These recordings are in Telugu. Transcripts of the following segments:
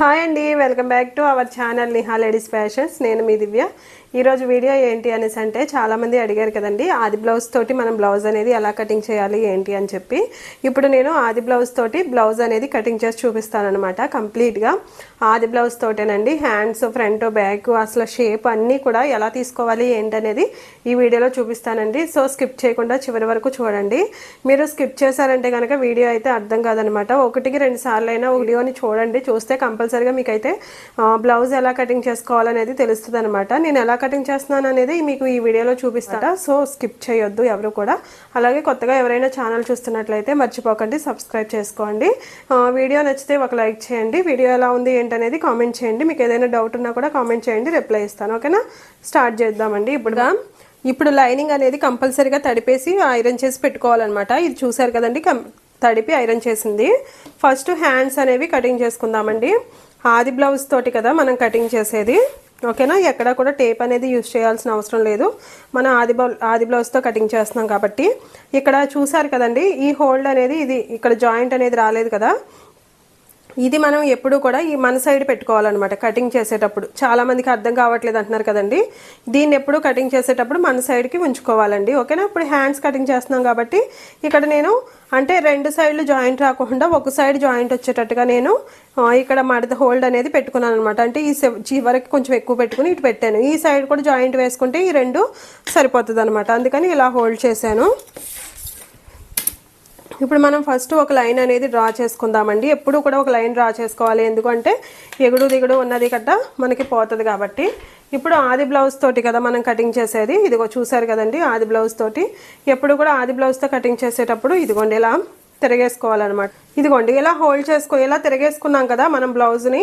హాయ్ అండి welcome back to our channel Niha ladies fashions నేను మీ దివ్య. ఈరోజు వీడియో ఏంటి అనేసి అంటే చాలామంది అడిగారు కదండి ఆది బ్లౌజ్ తోటి మనం బ్లౌజ్ అనేది ఎలా కటింగ్ చేయాలి ఏంటి అని చెప్పి. ఇప్పుడు నేను ఆది బ్లౌజ్ తోటి బ్లౌజ్ అనేది కటింగ్ చేసి చూపిస్తానమాట కంప్లీట్గా ఆది బ్లౌజ్ తోటేనండి హ్యాండ్స్ ఫ్రంట్ బ్యాక్ అసలు షేప్ అన్నీ కూడా ఎలా తీసుకోవాలి ఏంటనేది ఈ వీడియోలో చూపిస్తానండి. సో స్కిప్ చేయకుండా చివరి వరకు చూడండి. మీరు స్కిప్ చేశారంటే కనుక వీడియో అయితే అర్థం కాదనమాట ఒకటికి రెండు సార్లు అయినా వీడియోని చూడండి చూస్తే కంపల్సరీ కంపల్సరీగా మీకైతే బ్లౌజ్ ఎలా కటింగ్ చేసుకోవాలనేది తెలుస్తుంది అనమాట నేను ఎలా కటింగ్ చేస్తున్నాను అనేది మీకు ఈ వీడియోలో చూపిస్తారా సో స్కిప్ చేయొద్దు ఎవరు కూడా. అలాగే కొత్తగా ఎవరైనా ఛానల్ చూస్తున్నట్లయితే మర్చిపోకండి సబ్స్క్రైబ్ చేసుకోండి. వీడియో నచ్చితే ఒక లైక్ చేయండి. వీడియో ఎలా ఉంది ఏంటనేది కామెంట్ చేయండి. మీకు ఏదైనా డౌట్ ఉన్నా కూడా కామెంట్ చేయండి రిప్లై ఇస్తాను. ఓకేనా? స్టార్ట్ చేద్దామండి. ఇప్పుడుగా ఇప్పుడు లైనింగ్ అనేది కంపల్సరీగా తడిపేసి ఐరన్ చేసి పెట్టుకోవాలన్నమాట. ఇది చూసారు కదండి తడిపి ఐరన్ చేసింది. ఫస్ట్ హ్యాండ్స్ అనేవి కటింగ్ చేసుకుందామండి. ఆది బ్లౌజ్ తోటి కదా మనం కటింగ్ చేసేది. ఓకేనా? ఎక్కడ కూడా టేప్ అనేది యూజ్ చేయాల్సిన అవసరం లేదు. మనం ఆది బ్లౌ ఆది బ్లౌజ్తో కటింగ్ చేస్తున్నాం కాబట్టి. ఇక్కడ చూసారు కదండి ఈ హోల్డ్ అనేది ఇది ఇక్కడ జాయింట్ అనేది రాలేదు కదా. ఇది మనం ఎప్పుడు కూడా ఈ మన సైడ్ పెట్టుకోవాలన్నమాట కటింగ్ చేసేటప్పుడు. చాలామందికి అర్థం కావట్లేదు అంటున్నారు కదండి. దీన్ని ఎప్పుడు కటింగ్ చేసేటప్పుడు మన సైడ్కి ఉంచుకోవాలండి. ఓకేనా? ఇప్పుడు హ్యాండ్స్ కటింగ్ చేస్తున్నాం కాబట్టి. ఇక్కడ నేను అంటే రెండు సైడ్లు జాయింట్ రాకుండా ఒక సైడ్ జాయింట్ వచ్చేటట్టుగా నేను ఇక్కడ మడత హోల్డ్ అనేది పెట్టుకున్నాను అనమాట అంటే ఈ చివరికి కొంచెం ఎక్కువ పెట్టుకుని ఇటు పెట్టాను. ఈ సైడ్ కూడా జాయింట్ వేసుకుంటే ఈ రెండు సరిపోతుంది అనమాట అందుకని ఇలా హోల్డ్ చేశాను. ఇప్పుడు మనం ఫస్ట్ ఒక లైన్ అనేది డ్రా చేసుకుందామండి. ఎప్పుడు కూడా ఒక లైన్ డ్రా చేసుకోవాలి. ఎందుకంటే ఎగుడు దిగుడు ఉన్నది కట్ట మనకి పోతుంది కాబట్టి. ఇప్పుడు ఆది బ్లౌజ్ తోటి కదా మనం కటింగ్ చేసేది. ఇదిగో చూసారు కదండి ఆది బ్లౌజ్ తోటి. ఎప్పుడు కూడా ఆది బ్లౌజ్తో కటింగ్ చేసేటప్పుడు ఇదిగోండి ఇలా తిరగేసుకోవాలన్నమాట. ఇదిగోండి ఇలా హోల్డ్ చేసుకో ఇలా తిరగేసుకున్నాం కదా మనం బ్లౌజ్ని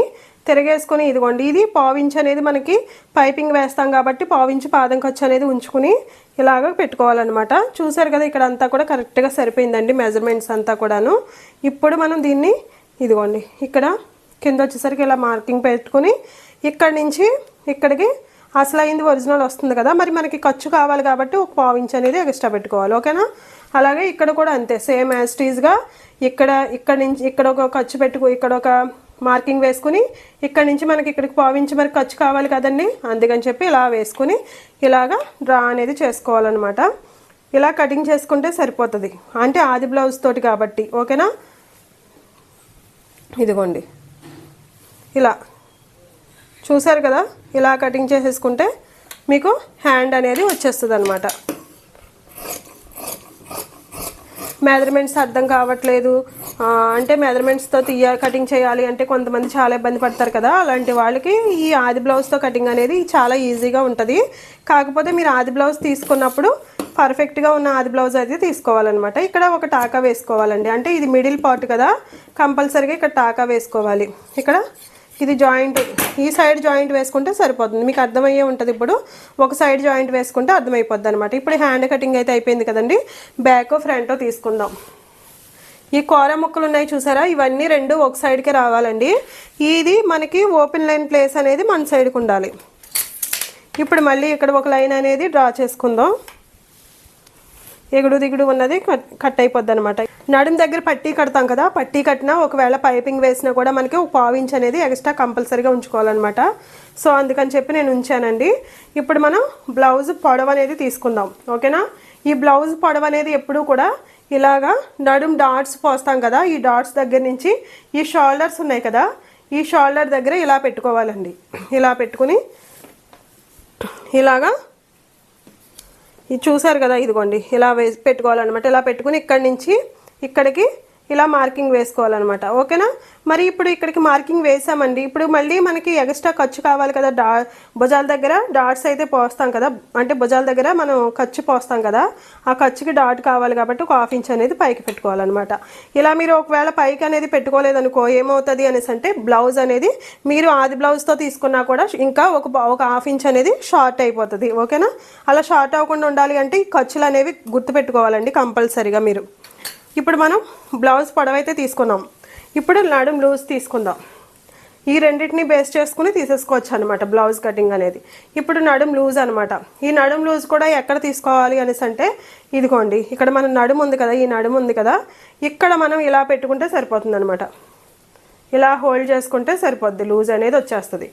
తిరగేసుకొని ఇదిగోండి ఇది పావించ్ అనేది మనకి పైపింగ్ వేస్తాం కాబట్టి పావించి పాదం ఖర్చు అనేది ఉంచుకుని ఇలాగ పెట్టుకోవాలన్నమాట. చూసారు కదా ఇక్కడ అంతా కూడా కరెక్ట్గా సరిపోయిందండి మెజర్మెంట్స్ అంతా కూడాను. ఇప్పుడు మనం దీన్ని ఇదిగోండి ఇక్కడ కింద వచ్చేసరికి ఇలా మార్కింగ్ పెట్టుకుని ఇక్కడి నుంచి ఇక్కడికి అసలు అయింది ఒరిజినల్ వస్తుంది కదా. మరి మనకి ఖర్చు కావాలి కాబట్టి ఒక పావించ్ అనేది ఎక్స్ట్రా పెట్టుకోవాలి. ఓకేనా? అలాగే ఇక్కడ కూడా అంతే సేమ్ యాజ్ టీజ్గా ఇక్కడ ఇక్కడ నుంచి ఇక్కడ ఒక ఖర్చు పెట్టుకు ఇక్కడ ఒక మార్కింగ్ వేసుకుని ఇక్కడ నుంచి మనకి ఇక్కడికి పావించి మరి ఖర్చు కావాలి కదండి? అందుకని చెప్పి ఇలా వేసుకుని ఇలాగా డ్రా అనేది చేసుకోవాలన్నమాట. ఇలా కటింగ్ చేసుకుంటే సరిపోతుంది. అంటే ఆది బ్లౌజ్ తోటి కాబట్టి ఓకేనా? ఇదిగోండి. ఇలా. చూసారు కదా? ఇలా కటింగ్ చేసేసుకుంటే మీకు హ్యాండ్ అనేది వచ్చేస్తుంది అనమాట మెజర్మెంట్స్ అర్థం కావట్లేదు. అంటే మెజర్మెంట్స్తో తీయ కటింగ్ చేయాలి అంటే కొంతమంది చాలా ఇబ్బంది పడతారు కదా. అలాంటి వాళ్ళకి ఈ ఆది బ్లౌజ్తో కటింగ్ అనేది చాలా ఈజీగా ఉంటుంది. కాకపోతే మీరు ఆది బ్లౌజ్ తీసుకున్నప్పుడు పర్ఫెక్ట్గా ఉన్న ఆది బ్లౌజ్ అయితే తీసుకోవాలన్నమాట. ఇక్కడ ఒక టాకా వేసుకోవాలండి. అంటే ఇది మిడిల్ పార్ట్ కదా. కంపల్సరీగా ఇక్కడ టాకా వేసుకోవాలి. ఇక్కడ ఇది జాయింట్ ఈ సైడ్ జాయింట్ వేసుకుంటే సరిపోతుంది. మీకు అర్థమయ్యే ఉంటుంది ఇప్పుడు. ఒక సైడ్ జాయింట్ వేసుకుంటే అర్థమైపోద్ది అనమాట ఇప్పుడు హ్యాండ్ కటింగ్ అయితే అయిపోయింది కదండి. బ్యాక్ ఫ్రంట్ తీసుకుందాం. ఈ కూర ముక్కలు ఉన్నాయి చూసారా? ఇవన్నీ రెండు ఒక సైడ్కే రావాలండి. ఇది మనకి ఓపెన్ లైన్ ప్లేస్ అనేది మన సైడ్కి ఉండాలి. ఇప్పుడు మళ్ళీ ఇక్కడ ఒక లైన్ అనేది డ్రా చేసుకుందాం. ఎగుడు దిగుడు ఉన్నది కట్ కట్ అయిపోద్ది అనమాట నడుం దగ్గర పట్టీ కడతాం కదా పట్టీ కట్టినా ఒకవేళ పైపింగ్ వేసినా కూడా మనకి ఒక పావించ్ అనేది ఎక్స్ట్రా కంపల్సరీగా ఉంచుకోవాలన్నమాట. సో అందుకని చెప్పి నేను ఉంచానండి. ఇప్పుడు మనం బ్లౌజ్ పొడవ అనేది తీసుకుందాం. ఓకేనా? ఈ బ్లౌజ్ పొడవ అనేది ఎప్పుడూ కూడా ఇలాగా నడుం డాట్స్ పోస్తాం కదా ఈ డాట్స్ దగ్గర నుంచి ఈ షోల్డర్స్ ఉన్నాయి కదా ఈ షోల్డర్ దగ్గర ఇలా పెట్టుకోవాలండి. ఇలా పెట్టుకుని ఇలాగా ఇది చూసారు కదా ఇదిగోండి ఇలా వేసి పెట్టుకోవాలన్నమాట. ఇలా పెట్టుకుని ఇక్కడి నుంచి ఇక్కడికి ఇలా మార్కింగ్ వేసుకోవాలన్నమాట. ఓకేనా? మరి ఇప్పుడు ఇక్కడికి మార్కింగ్ వేసామండి. ఇప్పుడు మళ్ళీ మనకి ఎక్స్ట్రా ఖర్చు కావాలి కదా. డా భుజాల దగ్గర డాట్స్ అయితే పోస్తాం కదా. అంటే భుజాల దగ్గర మనం ఖర్చు పోస్తాం కదా. ఆ ఖర్చుకి డాట్ కావాలి కాబట్టి ఒక హాఫ్ ఇంచ్ అనేది పైకి పెట్టుకోవాలన్నమాట. ఇలా మీరు ఒకవేళ పైకి అనేది పెట్టుకోలేదనుకో ఏమవుతుంది అనేసి అంటే బ్లౌజ్ అనేది మీరు ఆది బ్లౌజ్తో తీసుకున్నా కూడా ఇంకా ఒక ఒక హాఫ్ ఇంచ్ అనేది షార్ట్ అయిపోతుంది. ఓకేనా? అలా షార్ట్ అవ్వకుండా ఉండాలి అంటే ఈ ఖర్చులు అనేవి గుర్తుపెట్టుకోవాలండి కంపల్సరీగా మీరు. ఇప్పుడు మనం బ్లౌజ్ పొడవైతే తీసుకున్నాం. ఇప్పుడు నడుం లూజ్ తీసుకుందాం. ఈ రెండింటిని బేస్ చేసుకుని తీసేసుకోవచ్చు అనమాట బ్లౌజ్ కటింగ్ అనేది. ఇప్పుడు నడుం లూజ్ అనమాట ఈ నడుం లూజ్ కూడా ఎక్కడ తీసుకోవాలి అనేసి అంటే ఇదిగోండి ఇక్కడ మన నడుము ఉంది కదా ఈ నడుము ఉంది కదా ఇక్కడ మనం ఇలా పెట్టుకుంటే సరిపోతుంది అనమాట ఇలా హోల్డ్ చేసుకుంటే సరిపోద్ది లూజ్ అనేది వచ్చేస్తుంది.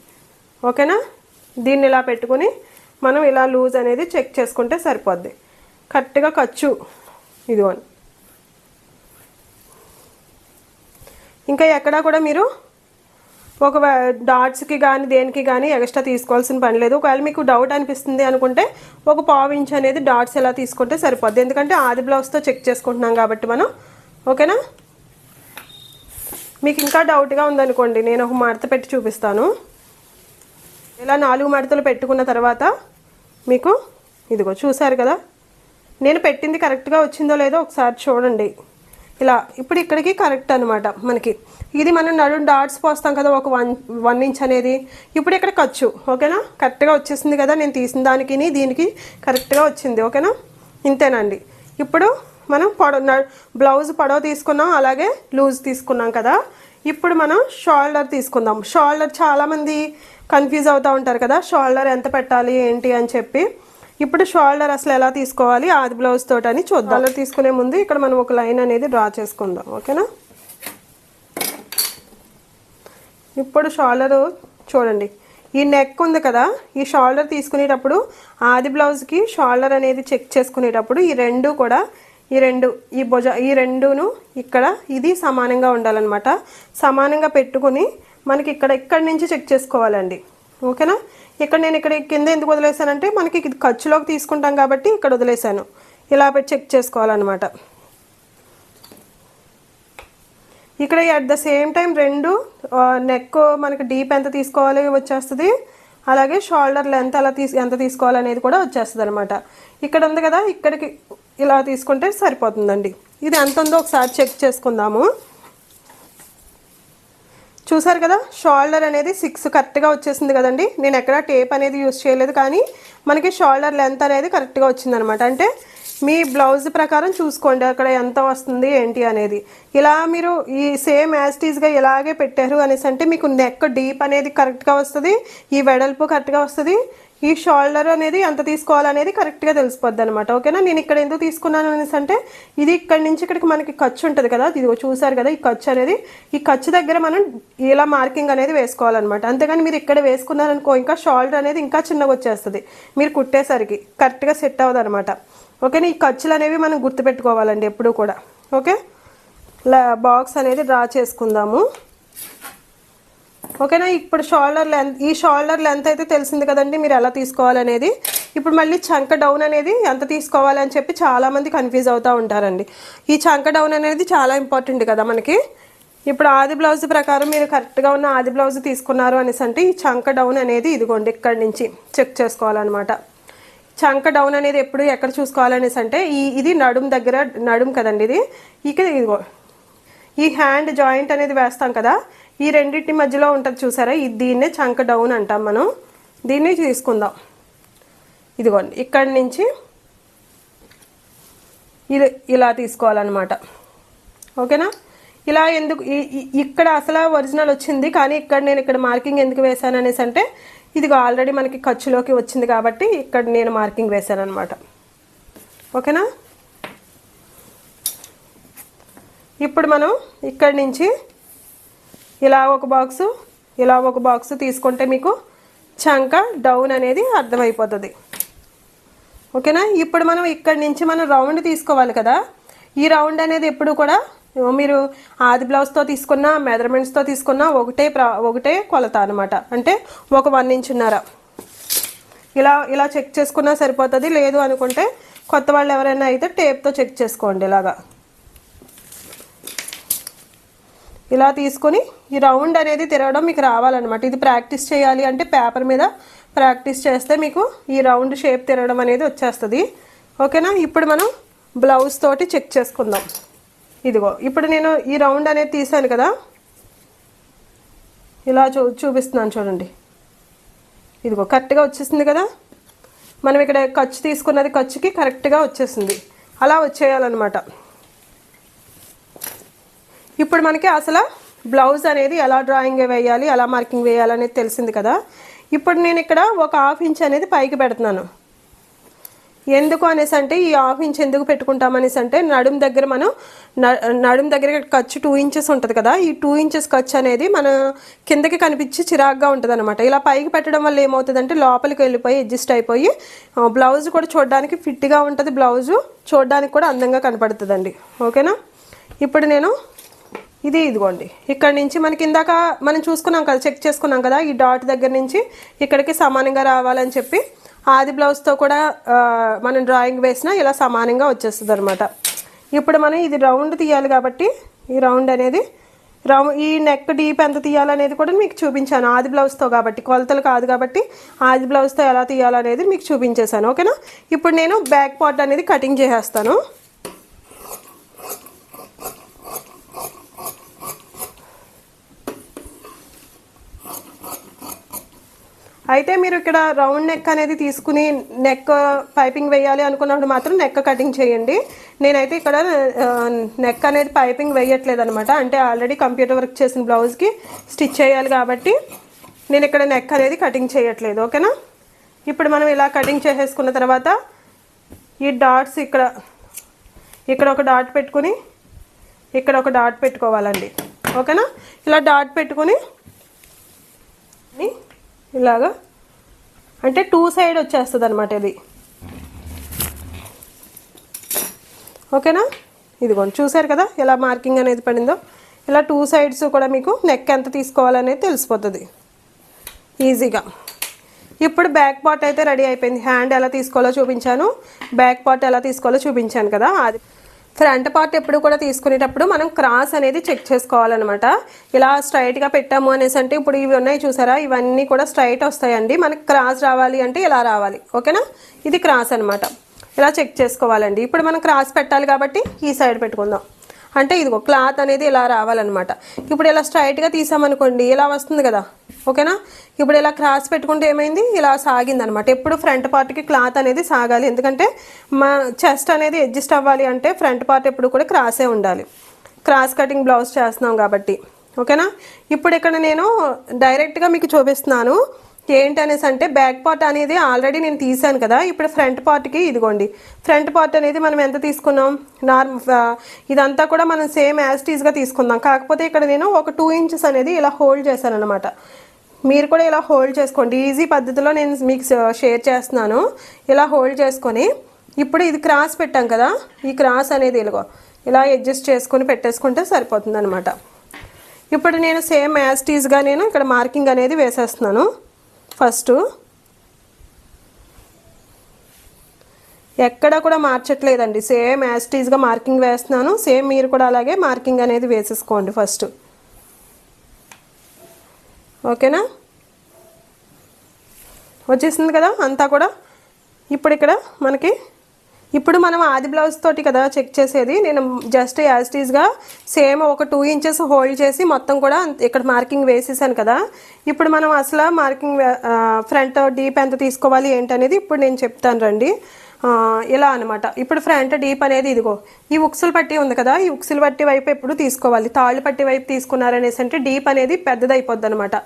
ఓకేనా? దీన్ని ఇలా పెట్టుకుని మనం ఇలా లూజ్ అనేది చెక్ చేసుకుంటే సరిపోద్ది. కరెక్ట్గా ఖర్చు ఇదిగోండి. ఇంకా ఎక్కడా కూడా మీరు ఒక డాట్స్కి కానీ దేనికి కానీ ఎక్స్ట్రా తీసుకోవాల్సిన పని లేదు. ఒకవేళ మీకు డౌట్ అనిపిస్తుంది అనుకుంటే ఒక పావు ఇంచ్ అనేది డాట్స్ ఎలా తీసుకుంటే సరిపోద్ది. ఎందుకంటే ఆది బ్లౌజ్తో చెక్ చేసుకుంటున్నాం కాబట్టి మనం. ఓకేనా మీకు ఇంకా డౌట్గా ఉందనుకోండి నేను ఒక మడత పెట్టి చూపిస్తాను. ఇలా నాలుగు మడతలు పెట్టుకున్న తర్వాత మీకు ఇదిగో చూసారు కదా? నేను పెట్టింది కరెక్ట్గా వచ్చిందో లేదో ఒకసారి చూడండి. ఇలా ఇప్పుడు ఇక్కడికి కరెక్ట్ అనమాట మనకి. ఇది మనం నడు డాట్స్ పోస్తాం కదా ఒక వన్ వన్ ఇంచ్ అనేది. ఇప్పుడు ఇక్కడ ఖర్చు ఓకేనా? కరెక్ట్గా వచ్చేసింది కదా నేను తీసిన దానికి దీనికి కరెక్ట్గా వచ్చింది ఓకేనా? ఇంతేనండి. ఇప్పుడు మనం పొడవ బ్లౌజ్ పొడవ తీసుకున్నాం అలాగే లూజ్ తీసుకున్నాం కదా. ఇప్పుడు మనం షోల్డర్ తీసుకుందాం. షోల్డర్ చాలామంది కన్ఫ్యూజ్ అవుతూ ఉంటారు కదా షోల్డర్ ఎంత పెట్టాలి ఏంటి అని చెప్పి. ఇప్పుడు షోల్డర్ అసలు ఎలా తీసుకోవాలి? ఆది బ్లౌజ్ తోటి అని చూద్దాం షోల్డర్ తీసుకునే ముందు ఇక్కడ మనం ఒక లైన్ అనేది డ్రా చేసుకుందాం. ఓకేనా? ఇప్పుడు షోల్డర్ చూడండి. ఈ నెక్ ఉంది కదా ఈ షోల్డర్ తీసుకునేటప్పుడు ఆది బ్లౌజ్కి షోల్డర్ అనేది చెక్ చేసుకునేటప్పుడు ఈ రెండు కూడా ఈ రెండు ఈ భుజ ఈ రెండును ఇక్కడ ఇది సమానంగా ఉండాలన్నమాట. సమానంగా పెట్టుకుని మనకి ఇక్కడ ఇక్కడి నుంచి చెక్ చేసుకోవాలండి? ఓకేనా? ఇక్కడ నేను ఇక్కడ కింద ఎందుకు వదిలేసానంటే మనకి ఇది ఖర్చులోకి తీసుకుంటాం కాబట్టి ఇక్కడ వదిలేసాను ఇలా పెట్టి చెక్ చేసుకోవాలన్నమాట. ఇక్కడ అట్ ద సేమ్ టైం రెండు నెక్ మనకి డీప్ ఎంత తీసుకోవాలి వచ్చేస్తుంది. అలాగే షోల్డర్ లెంత్ అలా తీసు ఎంత తీసుకోవాలి అనేది కూడా వచ్చేస్తుంది అనమాట ఇక్కడ ఉంది కదా ఇక్కడికి ఇలా తీసుకుంటే సరిపోతుందండి. ఇది ఎంత ఉందో ఒకసారి చెక్ చేసుకుందాము. చూసారు కదా? షోల్డర్ అనేది సిక్స్ కరెక్ట్గా వచ్చేసింది కదండి. నేను ఎక్కడ టేప్ అనేది యూస్ చేయలేదు కానీ మనకి షోల్డర్ లెంత్ అనేది కరెక్ట్గా వచ్చిందనమాట అంటే మీ బ్లౌజ్ ప్రకారం చూసుకోండి అక్కడ ఎంత వస్తుంది ఏంటి అనేది. ఇలా మీరు ఈ సేమ్ యాస్టీస్గా ఇలాగే పెట్టారు అనేసి అంటే మీకు నెక్ డీప్ అనేది కరెక్ట్గా వస్తుంది ఈ వెడల్పు కరెక్ట్గా వస్తుంది ఈ షోల్డర్ అనేది ఎంత తీసుకోవాలనేది కరెక్ట్గా తెలిసిపోద్ది అనమాట ఓకేనా? నేను ఇక్కడ ఎందుకు తీసుకున్నాను అనేసి అంటే ఇది ఇక్కడ నుంచి ఇక్కడికి మనకి ఖర్చు ఉంటుంది కదా? ఇది చూసారు కదా ఈ ఖర్చు అనేది? ఈ ఖర్చు దగ్గర మనం ఇలా మార్కింగ్ అనేది వేసుకోవాలన్నమాట. అంతేగాని మీరు ఇక్కడ వేసుకున్నారనుకో ఇంకా షోల్డర్ అనేది ఇంకా చిన్నగా వచ్చేస్తుంది. మీరు కుట్టేసరికి కరెక్ట్గా సెట్ అవ్వదు అనమాట ఓకేనా? ఈ ఖర్చులు అనేవి మనం గుర్తుపెట్టుకోవాలండి ఎప్పుడూ కూడా. ఓకే? బాక్స్ అనేది డ్రా చేసుకుందాము. ఓకేనా? ఇప్పుడు షోల్డర్ లెంత్ ఈ షోల్డర్ లెంత్ అయితే తెలిసింది కదండి మీరు ఎలా తీసుకోవాలనేది. ఇప్పుడు మళ్ళీ చంక డౌన్ అనేది ఎంత తీసుకోవాలి అని చెప్పి చాలామంది కన్ఫ్యూజ్ అవుతూ ఉంటారండి. ఈ చంక డౌన్ అనేది చాలా ఇంపార్టెంట్ కదా మనకి. ఇప్పుడు ఆది బ్లౌజ్ ప్రకారం మీరు కరెక్ట్గా ఉన్న ఆది బ్లౌజ్ తీసుకున్నారు అనేసి అంటే ఈ చంక డౌన్ అనేది ఇదిగోండి ఇక్కడి నుంచి చెక్ చేసుకోవాలన్నమాట. చంక డౌన్ అనేది ఎప్పుడు ఎక్కడ చూసుకోవాలనేసి అంటే ఈ ఇది నడుం దగ్గర నడుం కదండి ఇది. ఇక ఇదిగో ఈ హ్యాండ్ జాయింట్ అనేది వేస్తాం కదా. ఈ రెండింటి మధ్యలో ఉంటుంది చూసారా? ఇది దీన్నే చంక డౌన్ అంటాం మనం. దీన్ని తీసుకుందాం. ఇదిగోండి ఇక్కడి నుంచి ఇది ఇలా తీసుకోవాలన్నమాట. ఓకేనా? ఇలా ఎందుకు ఇక్కడ అసలు ఒరిజినల్ వచ్చింది కానీ ఇక్కడ నేను ఇక్కడ మార్కింగ్ ఎందుకు వేశాను అనేసి అంటే ఇదిగో ఆల్రెడీ మనకి ఖర్చులోకి వచ్చింది కాబట్టి ఇక్కడ నేను మార్కింగ్ వేశాను అనమాట ఓకేనా? ఇప్పుడు మనం ఇక్కడి నుంచి ఇలా ఒక బాక్సు ఇలా ఒక బాక్స్ తీసుకుంటే మీకు చంక డౌన్ అనేది అర్థమైపోతుంది. ఓకేనా? ఇప్పుడు మనం ఇక్కడి నుంచి మనం రౌండ్ తీసుకోవాలి కదా. ఈ రౌండ్ అనేది ఎప్పుడు కూడా మీరు ఆది బ్లౌజ్తో తీసుకున్న మెజర్మెంట్స్తో తీసుకున్న ఒకటే ప్రా ఒకటే కొలత అనమాట అంటే ఒక వన్ ఇంచున్నర ఇలా ఇలా చెక్ చేసుకున్నా సరిపోతుంది. లేదు అనుకుంటే కొత్త వాళ్ళు ఎవరైనా అయితే టేప్తో చెక్ చేసుకోండి ఇలాగా. ఇలా తీసుకొని ఈ రౌండ్ అనేది తిరగడం మీకు రావాలన్నమాట. ఇది ప్రాక్టీస్ చేయాలి అంటే పేపర్ మీద ప్రాక్టీస్ చేస్తే మీకు ఈ రౌండ్ షేప్ తిరగడం అనేది వచ్చేస్తుంది. ఓకేనా? ఇప్పుడు మనం బ్లౌజ్ తోటి చెక్ చేసుకుందాం. ఇదిగో ఇప్పుడు నేను ఈ రౌండ్ అనేది తీసాను కదా. ఇలా చూ చూపిస్తున్నాను చూడండి. ఇదిగో కరెక్ట్గా వచ్చేసింది కదా? మనం ఇక్కడ ఖర్చు తీసుకున్నది ఖర్చుకి కరెక్ట్గా వచ్చేసింది. అలా వచ్చేయాలన్నమాట. ఇప్పుడు మనకి అసలు బ్లౌజ్ అనేది ఎలా డ్రాయింగ్ వేయాలి ఎలా మార్కింగ్ వేయాలి అనేది తెలిసింది కదా. ఇప్పుడు నేను ఇక్కడ ఒక హాఫ్ ఇంచ్ అనేది పైకి పెడుతున్నాను. ఎందుకు అనేసి అంటే ఈ హాఫ్ ఇంచ్ ఎందుకు పెట్టుకుంటామనేసి అంటే నడుము దగ్గర మనం న- నడుం దగ్గర ఖర్చు టూ ఇంచెస్ ఉంటుంది కదా. ఈ టూ ఇంచెస్ ఖర్చు అనేది మన కిందకి కనిపించి చిరాగ్గా ఉంటుంది అనమాట ఇలా పైకి పెట్టడం వల్ల ఏమవుతుందంటే లోపలికి వెళ్ళిపోయి అడ్జస్ట్ అయిపోయి బ్లౌజ్ కూడా చూడడానికి ఫిట్గా ఉంటుంది. బ్లౌజు చూడడానికి కూడా అందంగా కనపడుతుందండి. ఓకేనా? ఇప్పుడు నేను ఇది ఇదిగోండి. ఇక్కడ నుంచి మనకి ఇందాక మనం చూసుకున్నాం కదా చెక్ చేసుకున్నాం కదా ఈ డాట్ దగ్గర నుంచి ఇక్కడికి సమానంగా రావాలని చెప్పి ఆది బ్లౌజ్తో కూడా మనం డ్రాయింగ్ వేసినా ఇలా సమానంగా వచ్చేస్తుంది అనమాట ఇప్పుడు మనం ఇది రౌండ్ తీయాలి కాబట్టి ఈ రౌండ్ అనేది రౌండ్ ఈ నెక్ డీప్ ఎంత తీయాలనేది కూడా మీకు చూపించాను. ఆది బ్లౌజ్తో కాబట్టి కొలతలు కాదు కాబట్టి ఆది బ్లౌజ్తో ఎలా తీయాలనేది మీకు చూపించేశాను. ఓకేనా? ఇప్పుడు నేను బ్యాక్ పార్ట్ అనేది కటింగ్ చేసేస్తాను. అయితే మీరు ఇక్కడ రౌండ్ నెక్ అనేది తీసుకుని నెక్ పైపింగ్ వేయాలి అనుకున్నప్పుడు మాత్రం నెక్ కటింగ్ చేయండి. నేనైతే ఇక్కడ నెక్ అనేది పైపింగ్ వేయట్లేదు అనమాట అంటే ఆల్రెడీ కంప్యూటర్ వర్క్ చేసిన బ్లౌజ్కి స్టిచ్ చేయాలి కాబట్టి నేను ఇక్కడ నెక్ అనేది కటింగ్ చేయట్లేదు. ఓకేనా? ఇప్పుడు మనం ఇలా కటింగ్ చేసేసుకున్న తర్వాత ఈ డాట్స్ ఇక్కడ ఇక్కడ ఒక డాట్ పెట్టుకుని ఇక్కడ ఒక డాట్ పెట్టుకోవాలండి. ఓకేనా? ఇలా డాట్ పెట్టుకుని ఇలాగా? అంటే టూ సైడ్ వచ్చేస్తుంది అనమాట ఇది. ఓకేనా? ఇదిగోండి చూసారు కదా ఎలా మార్కింగ్ అనేది పడిందో? ఇలా టూ సైడ్స్ కూడా మీకు నెక్ ఎంత తీసుకోవాలనేది తెలిసిపోతుంది. ఈజీగా. ఇప్పుడు బ్యాక్ పార్ట్ అయితే రెడీ అయిపోయింది. హ్యాండ్ ఎలా తీసుకోవాలో చూపించాను. బ్యాక్ పార్ట్ ఎలా తీసుకోవాలో చూపించాను కదా. అది ఫ్రంట్ పార్ట్ ఎప్పుడు కూడా తీసుకునేటప్పుడు మనం క్రాస్ అనేది చెక్ చేసుకోవాలన్నమాట. ఇలా స్ట్రైట్గా పెట్టాము అనేసి అంటే ఇప్పుడు ఇవి ఉన్నాయి చూసారా? ఇవన్నీ కూడా స్ట్రైట్ వస్తాయండి. మనకి క్రాస్ రావాలి అంటే ఇలా రావాలి. ఓకేనా? ఇది క్రాస్ అన్నమాట. ఇలా చెక్ చేసుకోవాలండి. ఇప్పుడు మనం క్రాస్ పెట్టాలి కాబట్టి ఈ సైడ్ పెట్టుకుందాం. అంటే ఇదిగో క్లాత్ అనేది ఇలా రావాలన్నమాట. ఇప్పుడు ఇలా స్ట్రైట్గా తీసామనుకోండి ఇలా వస్తుంది కదా? ఓకేనా? ఇప్పుడు ఇలా క్రాస్ పెట్టుకుంటే ఏమైంది? ఇలా సాగింది అనమాట ఎప్పుడు ఫ్రంట్ పార్ట్కి క్లాత్ అనేది సాగాలి. ఎందుకంటే మా చెస్ట్ అనేది అడ్జస్ట్ అవ్వాలి అంటే ఫ్రంట్ పార్ట్ ఎప్పుడు కూడా క్రాసే ఉండాలి. క్రాస్ కటింగ్ బ్లౌజ్ చేస్తున్నాం కాబట్టి. ఓకేనా? ఇప్పుడు ఇక్కడ నేను డైరెక్ట్గా మీకు చూపిస్తున్నాను. ఏంటి అనేసి అంటే బ్యాక్ పార్ట్ అనేది ఆల్రెడీ నేను తీసాను కదా. ఇప్పుడు ఫ్రంట్ పార్ట్కి ఇదిగోండి. ఫ్రంట్ పార్ట్ అనేది మనం ఎంత తీసుకున్నాం? నార్మ్ ఇదంతా కూడా మనం సేమ్ యాస్టీస్గా తీసుకుందాం. కాకపోతే ఇక్కడ నేను ఒక టూ ఇంచెస్ అనేది ఇలా హోల్డ్ చేశాను అనమాట మీరు కూడా ఇలా హోల్డ్ చేసుకోండి. ఈజీ పద్ధతిలో నేను మీకు షేర్ చేస్తున్నాను. ఇలా హోల్డ్ చేసుకొని ఇప్పుడు ఇది క్రాస్ పెట్టాం కదా ఈ క్రాస్ అనేది ఇలాగో ఇలా అడ్జస్ట్ చేసుకొని పెట్టేసుకుంటే సరిపోతుంది అనమాట ఇప్పుడు నేను సేమ్ యాస్టీస్గా నేను ఇక్కడ మార్కింగ్ అనేది వేసేస్తున్నాను. ఫస్ట్ ఎక్కడ కూడా మార్చట్లేదండి. సేమ్ యాస్టీస్గా మార్కింగ్ వేస్తున్నాను. సేమ్ మీరు కూడా అలాగే మార్కింగ్ అనేది వేసేసుకోండి ఫస్ట్ ఓకేనా? వచ్చేసింది కదా అంతా కూడా? ఇప్పుడు ఇక్కడ మనకి ఇప్పుడు మనం ఆది బ్లౌజ్ తోటి కదా చెక్ చేసేది. నేను జస్ట్ యాజ్టీస్గా సేమ్ ఒక టూ ఇంచెస్ హోల్డ్ చేసి మొత్తం కూడా అంత- ఇక్కడ మార్కింగ్ వేసేసాను కదా. ఇప్పుడు మనం అసలు మార్కింగ్ ఫ్రంట్ డీప్ ఎంత తీసుకోవాలి ఏంటనేది ఇప్పుడు నేను చెప్తాను రండి. ఇలా అనమాట ఇప్పుడు ఫ్రంట్ డీప్ అనేది ఇదిగో ఈ ఉక్సులు పట్టి ఉంది కదా ఈ ఉక్సులు పట్టి వైపు ఎప్పుడు తీసుకోవాలి? తాళ్ళు పట్టి వైపు తీసుకున్నారనేసి అంటే డీప్ అనేది పెద్దది అయిపోద్ది అనమాట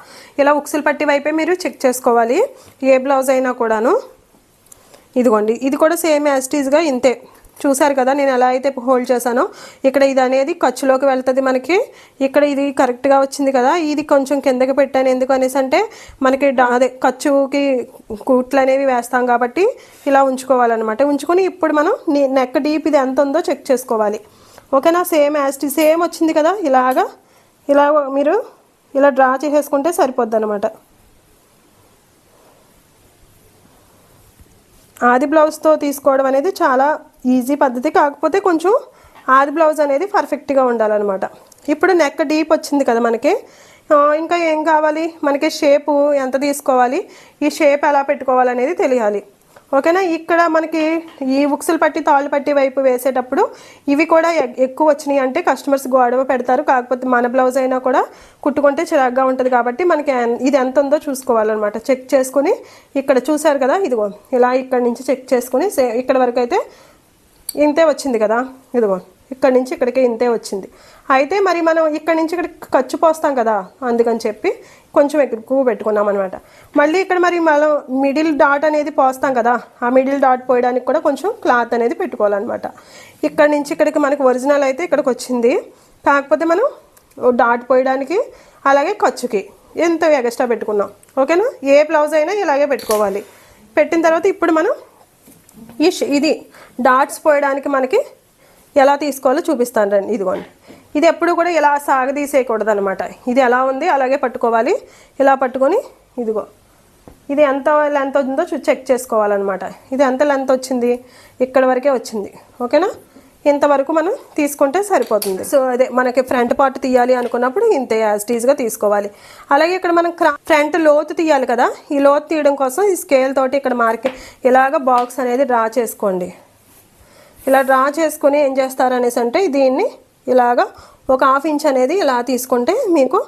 ఇలా ఉక్సులు పట్టి వైపే మీరు చెక్ చేసుకోవాలి. ఏ బ్లౌజ్ అయినా కూడాను. ఇదిగోండి ఇది కూడా సేమ్ యాస్టీస్గా ఇంతే. చూసారు కదా నేను ఎలా అయితే హోల్డ్ చేశానో ఇక్కడ ఇది అనేది ఖర్చులోకి వెళ్తుంది మనకి. ఇక్కడ ఇది కరెక్ట్గా వచ్చింది కదా ఇది కొంచెం కిందకి పెట్టాను. ఎందుకు అనేసి అంటే మనకి అదే ఖర్చుకి కుట్లు అనేవి వేస్తాం కాబట్టి ఇలా ఉంచుకోవాలన్నమాట. ఉంచుకొని ఇప్పుడు మనం నెక్ డీప్ ఇది ఎంత ఉందో చెక్ చేసుకోవాలి. ఓకేనా? సేమ్ యాజ్ సేమ్ వచ్చింది కదా ఇలాగా. ఇలా మీరు ఇలా డ్రా చేసేసుకుంటే సరిపోద్ది అనమాట ఆది బ్లౌజ్తో తీసుకోవడం అనేది చాలా ఈజీ పద్ధతి. కాకపోతే కొంచెం ఆది బ్లౌజ్ అనేది పర్ఫెక్ట్గా ఉండాలన్నమాట. ఇప్పుడు నెక్ డీప్ వచ్చింది కదా మనకి. ఇంకా ఏం కావాలి? మనకి షేపు ఎంత తీసుకోవాలి? ఈ షేప్ ఎలా పెట్టుకోవాలనేది తెలియాలి. ఓకేనా? ఇక్కడ మనకి ఈ ఉక్సులు పట్టి తాళ్ళు పట్టి వైపు వేసేటప్పుడు ఇవి కూడా ఎక్కువ వచ్చినాయి అంటే కస్టమర్స్ గొడవ పెడతారు. కాకపోతే మన బ్లౌజ్ అయినా కూడా కుట్టుకుంటే చిరాగ్గా ఉంటుంది కాబట్టి మనకి ఇది ఎంత ఉందో చూసుకోవాలన్నమాట. చెక్ చేసుకుని ఇక్కడ చూసారు కదా ఇదిగో ఇలా ఇక్కడ నుంచి చెక్ చేసుకుని సే ఇక్కడ వరకు అయితే ఇంతే వచ్చింది కదా. ఇదిగో ఇక్కడ నుంచి ఇక్కడికి ఇంతే వచ్చింది. అయితే మరి మనం ఇక్కడ నుంచి ఇక్కడ ఖర్చు పోస్తాం కదా. అందుకని చెప్పి కొంచెం ఎక్కువ పెట్టుకున్నాం అనమాట మళ్ళీ ఇక్కడ మరి మనం మిడిల్ డాట్ అనేది పోస్తాం కదా. ఆ మిడిల్ డాట్ పోయడానికి కూడా కొంచెం క్లాత్ అనేది పెట్టుకోవాలన్నమాట. ఇక్కడ నుంచి ఇక్కడికి మనకు ఒరిజినల్ అయితే ఇక్కడికి వచ్చింది. కాకపోతే మనం డాట్ పోయడానికి అలాగే ఖర్చుకి ఎంత ఎగస్ట్రా పెట్టుకున్నాం. ఓకేనా? ఏ బ్లౌజ్ అయినా ఇలాగే పెట్టుకోవాలి. పెట్టిన తర్వాత ఇప్పుడు మనం ఈ ఇది డాట్స్ పోయడానికి మనకి ఎలా తీసుకోవాలో చూపిస్తాను రండి. ఇదిగోండి. ఇది ఎప్పుడు కూడా ఇలా సాగదీసేయకూడదు అనమాట ఇది ఎలా ఉంది అలాగే పట్టుకోవాలి. ఇలా పట్టుకొని ఇదిగో. ఇది ఎంత లెంత్ ఉందో చూ చెక్ చేసుకోవాలన్నమాట. ఇది ఎంత లెంత్ వచ్చింది? ఇక్కడ వరకే వచ్చింది. ఓకేనా? ఇంతవరకు మనం తీసుకుంటే సరిపోతుంది. సో అదే మనకి ఫ్రంట్ పార్ట్ తీయాలి అనుకున్నప్పుడు ఇంతే యాజ్టీజ్గా తీసుకోవాలి. అలాగే ఇక్కడ మనం ఫ్రంట్ లోతు తీయాలి కదా ఈ లోతు తీయడం కోసం ఈ స్కేల్ తోటి ఇక్కడ మార్కెట్ ఇలాగ బాక్స్ అనేది డ్రా చేసుకోండి. ఇలా డ్రా చేసుకుని ఏం చేస్తారు అనేసి అంటే దీన్ని ఇలాగా ఒక హాఫ్ ఇంచ్ అనేది ఇలా తీసుకుంటే మీకు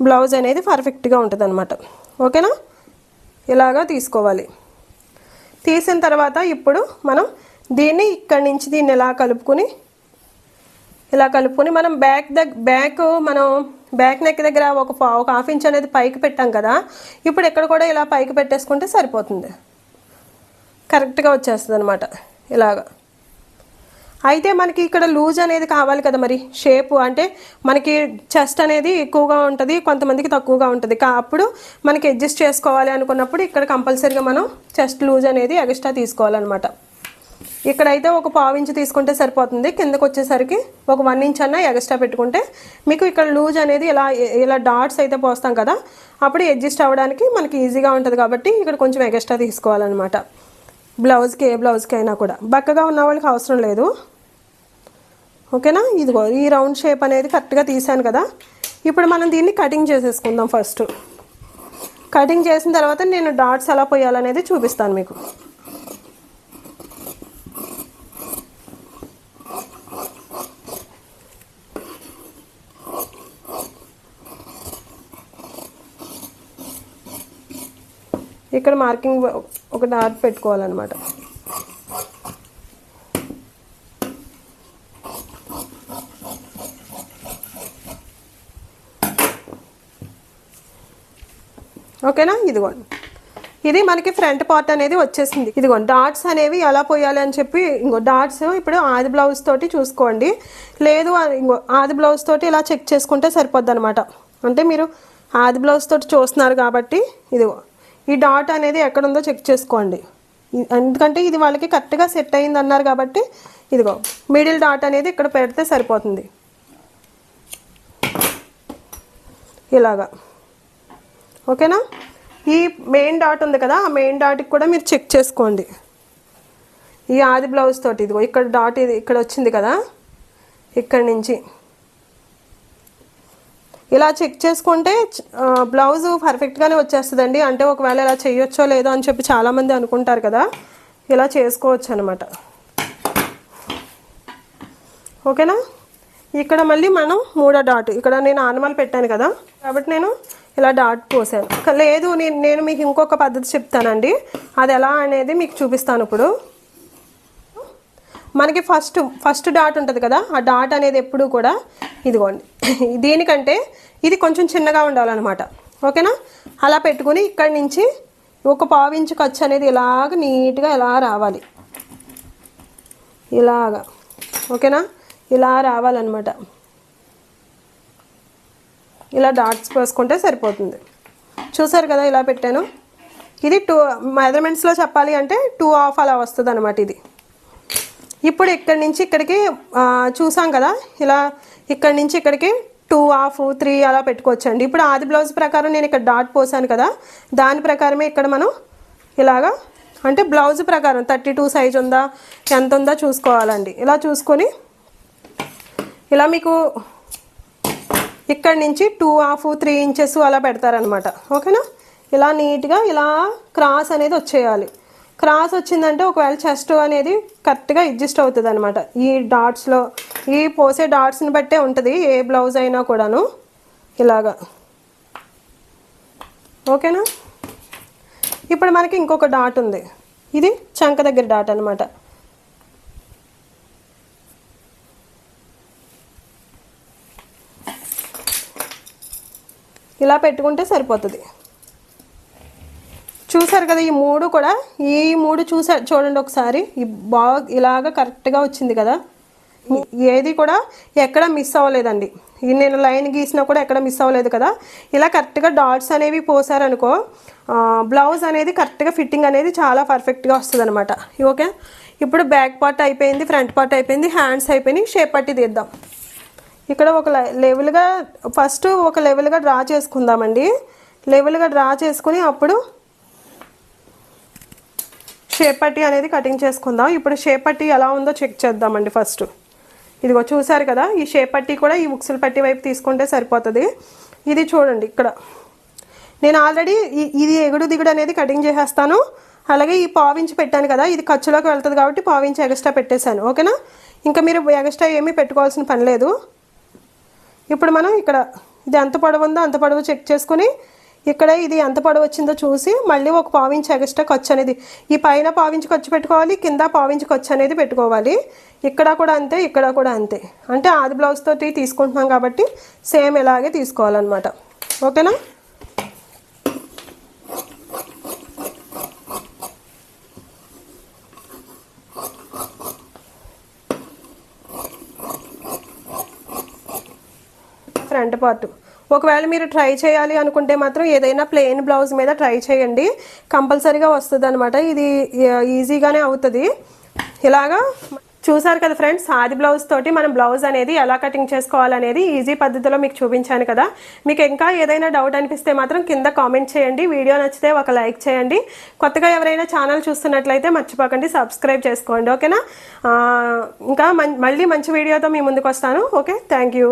బ్లౌజ్ అనేది పర్ఫెక్ట్గా ఉంటుంది అనమాట ఓకేనా ఇలాగా తీసుకోవాలి. తీసిన తర్వాత ఇప్పుడు మనం దీన్ని ఇక్కడి నుంచి దీన్ని ఇలా కలుపుకొని ఇలా కలుపుకొని మనం బ్యాక్ దగ్ బ్యాక్ మనం బ్యాక్ నెక్ దగ్గర ఒక ఒక హాఫ్ ఇంచ్ అనేది పైకి పెట్టాం కదా ఇప్పుడు ఇక్కడ కూడా ఇలా పైకి పెట్టేసుకుంటే సరిపోతుంది. కరెక్ట్గా వచ్చేస్తుంది అనమాట ఇలాగా. అయితే మనకి ఇక్కడ లూజ్ అనేది కావాలి కదా మరి షేప్ అంటే మనకి చెస్ట్ అనేది ఎక్కువగా ఉంటుంది కొంతమందికి తక్కువగా ఉంటుంది. కా అప్పుడు మనకి అడ్జస్ట్ చేసుకోవాలి అనుకున్నప్పుడు ఇక్కడ కంపల్సరీగా మనం చెస్ట్ లూజ్ అనేది ఎక్స్ట్రా తీసుకోవాలన్నమాట. ఇక్కడైతే ఒక పావు ఇంచు తీసుకుంటే సరిపోతుంది. కిందకు వచ్చేసరికి ఒక వన్ ఇంచ్ అన్న ఎగస్ట్రా పెట్టుకుంటే మీకు ఇక్కడ లూజ్ అనేది ఇలా ఇలా డాట్స్ అయితే పోస్తాం కదా అప్పుడు అడ్జస్ట్ అవ్వడానికి మనకి ఈజీగా ఉంటుంది కాబట్టి ఇక్కడ కొంచెం ఎక్స్ట్రా తీసుకోవాలన్నమాట. బ్లౌజ్కి ఏ బ్లౌజ్కి అయినా కూడా. బక్కగా ఉన్న వాళ్ళకి అవసరం లేదు. ఓకేనా? ఇదిగో ఈ రౌండ్ షేప్ అనేది కరెక్ట్గా తీసాను కదా. ఇప్పుడు మనం దీన్ని కటింగ్ చేసేసుకుందాం ఫస్ట్. కటింగ్ చేసిన తర్వాత నేను డాట్స్ ఎలా పోయాలనేది చూపిస్తాను మీకు. ఇక్కడ మార్కింగ్ ఒక డాట్ పెట్టుకోవాలన్నమాట. ఓకేనా? ఇదిగోండి ఇది మనకి ఫ్రంట్ పార్ట్ అనేది వచ్చేసింది. ఇదిగో డాట్స్ అనేవి ఎలా పోయాలి అని చెప్పి ఇంకో డాట్స్ ఇప్పుడు ఆది బ్లౌజ్ తోటి చూసుకోండి. లేదు ఇంకో ఆది బ్లౌజ్ తోటి ఇలా చెక్ చేసుకుంటే సరిపోద్ది అనమాట అంటే మీరు ఆది బ్లౌజ్ తోటి చూస్తున్నారు కాబట్టి ఇదిగో. ఈ డాట్ అనేది ఎక్కడ ఉందో చెక్ చేసుకోండి. ఎందుకంటే ఇది వాళ్ళకి కరెక్ట్గా సెట్ అయింది అన్నారు కాబట్టి ఇదిగో మిడిల్ డాట్ అనేది ఇక్కడ పెడితే సరిపోతుంది. ఇలాగా. ఓకేనా? ఈ మెయిన్ డాట్ ఉంది కదా ఆ మెయిన్ డాట్కి కూడా మీరు చెక్ చేసుకోండి. ఈ ఆది బ్లౌజ్ తోటి ఇదిగో ఇక్కడ డాట్ ఇది ఇక్కడ వచ్చింది కదా ఇక్కడి నుంచి. ఇలా చెక్ చేసుకుంటే బ్లౌజ్ పర్ఫెక్ట్గానే వచ్చేస్తుందండి. అంటే ఒకవేళ ఇలా చేయొచ్చో లేదో అని చెప్పి చాలామంది అనుకుంటారు కదా. ఇలా చేసుకోవచ్చు అనమాట ఓకేనా? ఇక్కడ మళ్ళీ మనం మూడో డాట్ ఇక్కడ నేను ఆనమాలు పెట్టాను కదా. కాబట్టి నేను ఇలా డాట్ పోసాను. లేదు నేను నేను మీకు ఇంకొక పద్ధతి చెప్తానండి. అది ఎలా అనేది మీకు చూపిస్తాను ఇప్పుడు. మనకి ఫస్ట్ ఫస్ట్ డాట్ ఉంటుంది కదా ఆ డాట్ అనేది ఎప్పుడు కూడా ఇదిగోండి. దీనికంటే ఇది కొంచెం చిన్నగా ఉండాలన్నమాట. ఓకేనా? అలా పెట్టుకుని ఇక్కడి నుంచి ఒక పావించు ఖర్చు అనేది ఇలాగ నీట్గా ఇలా రావాలి. ఇలాగా. ఓకేనా? ఇలా రావాలన్నమాట. ఇలా డాట్స్ వేసుకుంటే సరిపోతుంది. చూసారు కదా ఇలా పెట్టాను. ఇది టూ మెజర్మెంట్స్లో చెప్పాలి అంటే టూ ఆఫ్ అలా వస్తుంది అనమాట ఇది. ఇప్పుడు ఇక్కడి నుంచి ఇక్కడికి చూసాం కదా ఇలా ఇక్కడి నుంచి ఇక్కడికి టూ హాఫ్ త్రీ అలా పెట్టుకోవచ్చండి. ఇప్పుడు ఆది బ్లౌజ్ ప్రకారం నేను ఇక్కడ డాట్ పోసాను కదా దాని ప్రకారమే ఇక్కడ మనం ఇలాగా అంటే బ్లౌజ్ ప్రకారం థర్టీ టూ సైజ్ ఉందా ఎంత ఉందా చూసుకోవాలండి. ఇలా చూసుకొని ఇలా మీకు ఇక్కడి నుంచి టూ హాఫ్ త్రీ ఇంచెస్ అలా పెడతారనమాట ఓకేనా? ఇలా నీట్గా ఇలా క్రాస్ అనేది వచ్చేయాలి. క్రాస్ వచ్చిందంటే ఒకవేళ చెస్ట్ అనేది కరెక్ట్గా అడ్జస్ట్ అవుతుంది అనమాట ఈ డాట్స్లో ఈ పోసే డాట్స్ని బట్టే ఉంటుంది ఏ బ్లౌజ్ అయినా కూడాను. ఇలాగా. ఓకేనా? ఇప్పుడు మనకి ఇంకొక డాట్ ఉంది. ఇది చంక దగ్గర డాట్ అనమాట ఇలా పెట్టుకుంటే సరిపోతుంది. చూసారు కదా ఈ మూడు కూడా? ఈ మూడు చూసారు చూడండి ఒకసారి. ఈ బాగా ఇలాగ కరెక్ట్గా వచ్చింది కదా? ఏది కూడా ఎక్కడ మిస్ అవ్వలేదండి. నేను లైన్ గీసినా కూడా ఎక్కడ మిస్ అవ్వలేదు కదా? ఇలా కరెక్ట్గా డాట్స్ అనేవి పోసారనుకో బ్లౌజ్ అనేది కరెక్ట్గా ఫిట్టింగ్ అనేది చాలా పర్ఫెక్ట్గా వస్తుంది అనమాట ఓకే? ఇప్పుడు బ్యాక్ పార్ట్ అయిపోయింది ఫ్రంట్ పార్ట్ అయిపోయింది హ్యాండ్స్ అయిపోయినాయి షేప్ పట్టి తీద్దాం. ఇక్కడ ఒక లెవెల్గా ఫస్ట్ ఒక లెవెల్గా డ్రా చేసుకుందామండి. లెవెల్గా డ్రా చేసుకుని అప్పుడు షేప్ పట్టీ అనేది కటింగ్ చేసుకుందాం. ఇప్పుడు షేప్ పట్టి ఎలా ఉందో చెక్ చేద్దామండి ఫస్ట్ ఇదిగో చూసారు కదా ఈ షేప్ పట్టీ కూడా ఈ ఉక్సుల పట్టి వైపు తీసుకుంటే సరిపోతుంది. ఇది చూడండి ఇక్కడ. నేను ఆల్రెడీ ఇది ఎగుడు దిగుడు అనేది కటింగ్ చేసేస్తాను. అలాగే ఈ పావించి పెట్టాను కదా ఇది ఖర్చులోకి వెళ్తుంది కాబట్టి పావించి ఎగస్ట్రా పెట్టేశాను. ఓకేనా ఇంకా మీరు ఎగస్ట్రా ఏమీ పెట్టుకోవాల్సిన పని లేదు. ఇప్పుడు మనం ఇక్కడ ఇది ఎంత పొడవు ఉందో అంత పొడవు చెక్ చేసుకుని ఇక్కడ ఇది ఎంత పొడవు వచ్చిందో చూసి మళ్ళీ ఒక పావించి ఎక్స్ట్రా ఖర్చు అనేది. ఈ పైన పావించి ఖర్చు పెట్టుకోవాలి కింద పావించి ఖర్చు అనేది పెట్టుకోవాలి. ఇక్కడ కూడా అంతే ఇక్కడ కూడా అంతే. అంటే ఆది బ్లౌజ్ తోటి తీసుకుంటున్నాం కాబట్టి సేమ్ ఇలాగే తీసుకోవాలన్నమాట. ఓకేనా? Front part. ఒకవేళ మీరు ట్రై చేయాలి అనుకుంటే మాత్రం ఏదైనా ప్లెయిన్ బ్లౌజ్ మీద ట్రై చేయండి. కంపల్సరీగా వస్తుంది అనమాట ఇది ఈజీగానే అవుతుంది. ఇలాగా చూసారు కదా ఫ్రెండ్స్ ఆది బ్లౌజ్ తోటి మనం బ్లౌజ్ అనేది ఎలా కటింగ్ చేసుకోవాలనేది ఈజీ పద్ధతిలో మీకు చూపించాను కదా. మీకు ఇంకా ఏదైనా డౌట్ అనిపిస్తే మాత్రం కింద కామెంట్ చేయండి. వీడియో నచ్చితే ఒక లైక్ చేయండి. కొత్తగా ఎవరైనా ఛానల్ చూస్తున్నట్లయితే మర్చిపోకండి సబ్స్క్రైబ్ చేసుకోండి. ఓకేనా? ఇంకా మళ్ళీ మంచి వీడియోతో మీ ముందుకు వస్తాను ఓకే? Thank you.